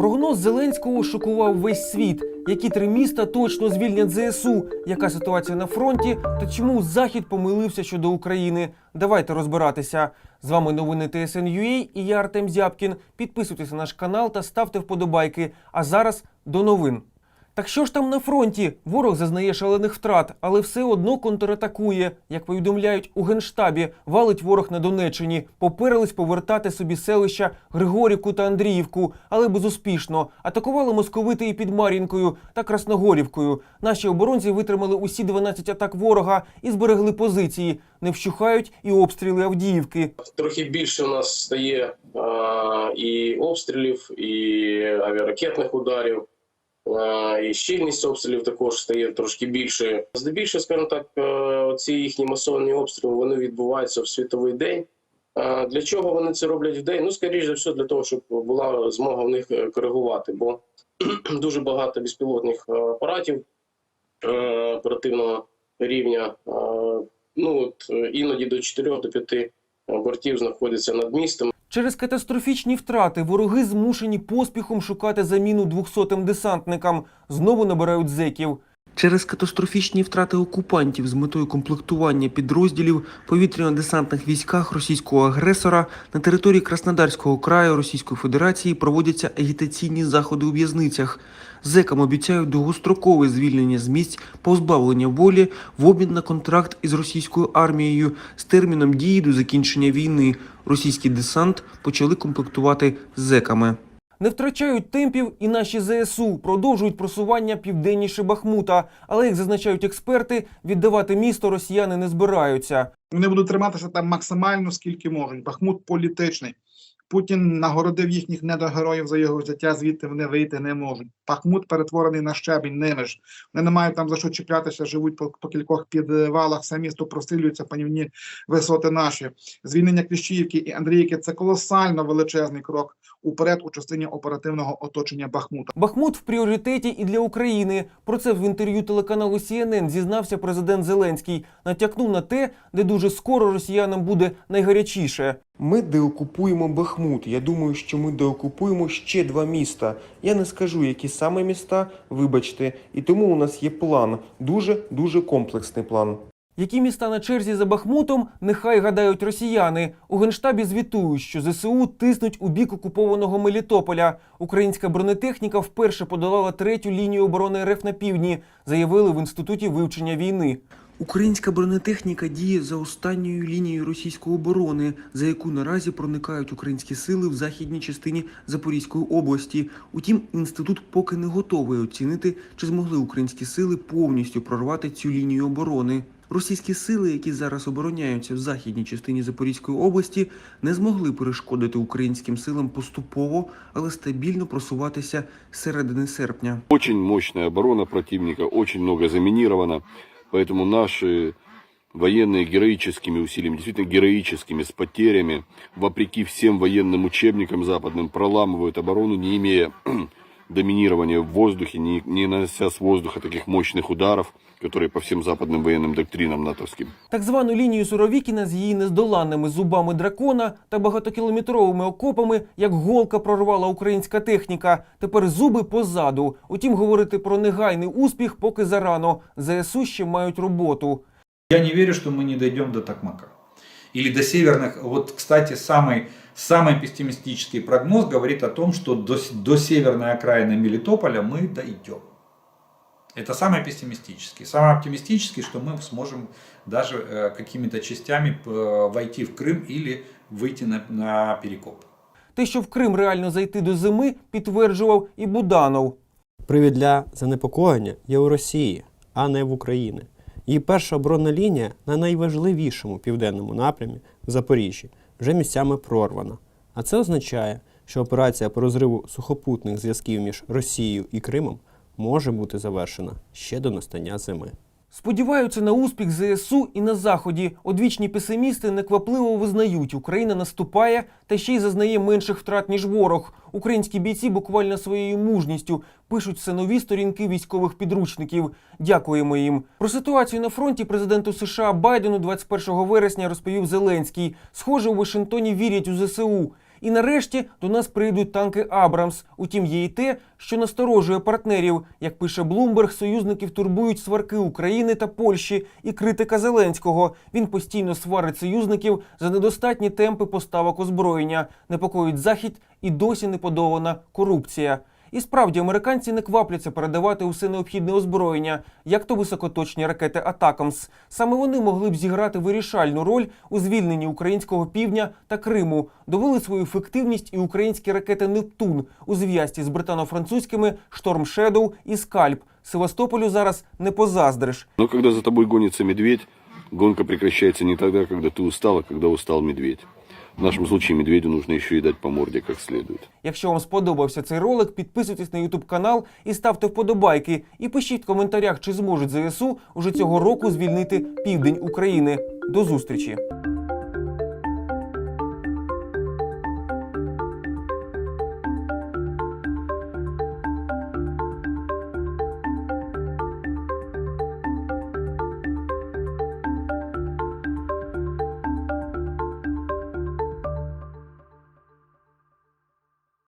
Прогноз Зеленського шокував весь світ. Які три міста точно звільнять ЗСУ? Яка ситуація на фронті? Та чому Захід помилився щодо України? Давайте розбиратися. З вами новини ТСНЮА і я Артем Зябкін. Підписуйтесь на наш канал та ставте вподобайки. А зараз до новин. Так що ж там на фронті? Ворог зазнає шалених втрат, але все одно контратакує. Як повідомляють у генштабі, валить ворог на Донеччині. Поперились повертати собі селища Григорівку та Андріївку, але безуспішно. Атакували московити і під Мар'їнкою та Красногорівкою. Наші оборонці витримали усі 12 атак ворога і зберегли позиції. Не вщухають і обстріли Авдіївки. трохи більше у нас стає а, і обстрілів, і авіаракетних ударів, і щільність обстрілів також стає трошки більше. Здебільшого, скажімо так, е, ці їхні масовані обстріли вони відбуваються в світовий день. Для чого вони це роблять в день? Ну, скоріш за все, для того, щоб була змога в них е, коригувати, бо дуже багато безпілотних е, апаратів е, оперативного рівня. е, Ну от е, іноді до 4 до 5 бортів знаходяться над містом. Через катастрофічні втрати вороги змушені поспіхом шукати заміну 200-тим десантникам. Знову набирають зеків. Через катастрофічні втрати окупантів з метою комплектування підрозділів повітряно-десантних військах російського агресора на території Краснодарського краю Російської Федерації проводяться агітаційні заходи у в'язницях. Зекам обіцяють довгострокове звільнення з місць позбавлення волі в обмін на контракт із російською армією з терміном дії до закінчення війни. Російський десант почали комплектувати зеками. Не втрачають темпів і наші ЗСУ продовжують просування південніше Бахмута, але як зазначають експерти, віддавати місто росіяни не збираються. Вони будуть триматися там максимально скільки можуть. Бахмут політичний. Путін нагородив їхніх недогероїв за його життя, звідти вони вийти не можуть. Бахмут перетворений на щебінь ними ж. Вони не мають там за що чіплятися, живуть по, по кількох підвалах, все місто прострілюється, панівні висоти наші. Звільнення Кліщіївки і Андріївки це колосально величезний крок уперед у частині оперативного оточення Бахмута. Бахмут в пріоритеті і для України. Про це в інтерв'ю телеканалу CNN зізнався президент Зеленський. Натякнув на те, де дуже скоро росіянам буде найгарячіше. Ми деокупуємо Бахмут. Я думаю, що ми деокупуємо ще два міста. Я не скажу, які саме міста, вибачте, і тому у нас є план. Дуже дуже комплексний план. Які міста на черзі за Бахмутом, нехай гадають росіяни. У генштабі звітують, що ЗСУ тиснуть у бік окупованого Мелітополя. Українська бронетехніка вперше подолала третю лінію оборони РФ на півдні, заявили в інституті вивчення війни. Українська бронетехніка діє за останньою лінією російської оборони, за яку наразі проникають українські сили в західній частині Запорізької області. Утім, інститут поки не готовий оцінити, чи змогли українські сили повністю прорвати цю лінію оборони. Російські сили, які зараз обороняються в західній частині Запорізької області, не змогли перешкодити українським силам поступово, але стабільно просуватися з середини серпня. Очень мощная оборона противника, очень много заминировано. Поэтому наши военные героическими усилиями, действительно героическими, с потерями, вопреки всем военным учебникам западным, проламывают оборону, не имея доминирования в воздухе, не, не нанося с воздуха таких мощных ударов, которые по всем западным военным доктринам натовским. Так звану лінію Суровікіна з її нездоланними зубами дракона та багатокілометровими окопами, як голка прорвала українська техніка. Тепер зуби позаду. Утім, говорити про негайний успіх поки зарано. ЗСУ ще мають роботу. Я не верю, что мы не дойдем до Токмака. Или до северных. Вот, кстати, самый, самый пессимистический прогноз говорит о том, что до, с- до северной окраины Мелитополя мы дойдем. Это самый пессимистический. Самый оптимистический, что мы сможем даже э, какими-то частями э, войти в Крым или выйти на, на Перекоп. Те, що в Крим реально зайти до зими, підтверджував і Буданов. Привід для занепокоєння є у Росії, а не в Україні. Її перша оборонна лінія на найважливішому південному напрямі в Запоріжжі вже місцями прорвана. А це означає, що операція по розриву сухопутних зв'язків між Росією і Кримом може бути завершена ще до настання зими. Сподіваються на успіх ЗСУ і на заході. Одвічні песимісти неквапливо визнають, Україна наступає та ще й зазнає менших втрат ніж ворог. Українські бійці буквально своєю мужністю пишуть все нові сторінки військових підручників. Дякуємо їм. Про ситуацію на фронті президенту США Байдену 21 вересня розповів Зеленський. Схоже, у Вашингтоні вірять у ЗСУ. І нарешті до нас прийдуть танки Абрамс. Утім, є і те, що насторожує партнерів. Як пише Блумберг, союзників турбують сварки України та Польщі і критика Зеленського. Він постійно сварить союзників за недостатні темпи поставок озброєння. Непокоїть захід і досі не подолана корупція. І справді американці не квапляться передавати усе необхідне озброєння, як то високоточні ракети Атакамс. Саме вони могли б зіграти вирішальну роль у звільненні українського півдня та Криму. Довели свою ефективність і українські ракети Нептун у зв'язці з британо-французькими Шторм Шедоу і Скальп. Севастополю зараз не позаздриш. Но когда за тобой гонится медведь, гонка прекращается не тогда, когда ты устал, а когда устал медведь. В нашому случае медведю нужно еще и дать по морді як следует. Якщо вам сподобався цей ролик, підписуйтесь на YouTube канал і ставте вподобайки. І пишіть в коментарях, чи зможуть ЗСУ уже цього року звільнити південь України. До зустрічі!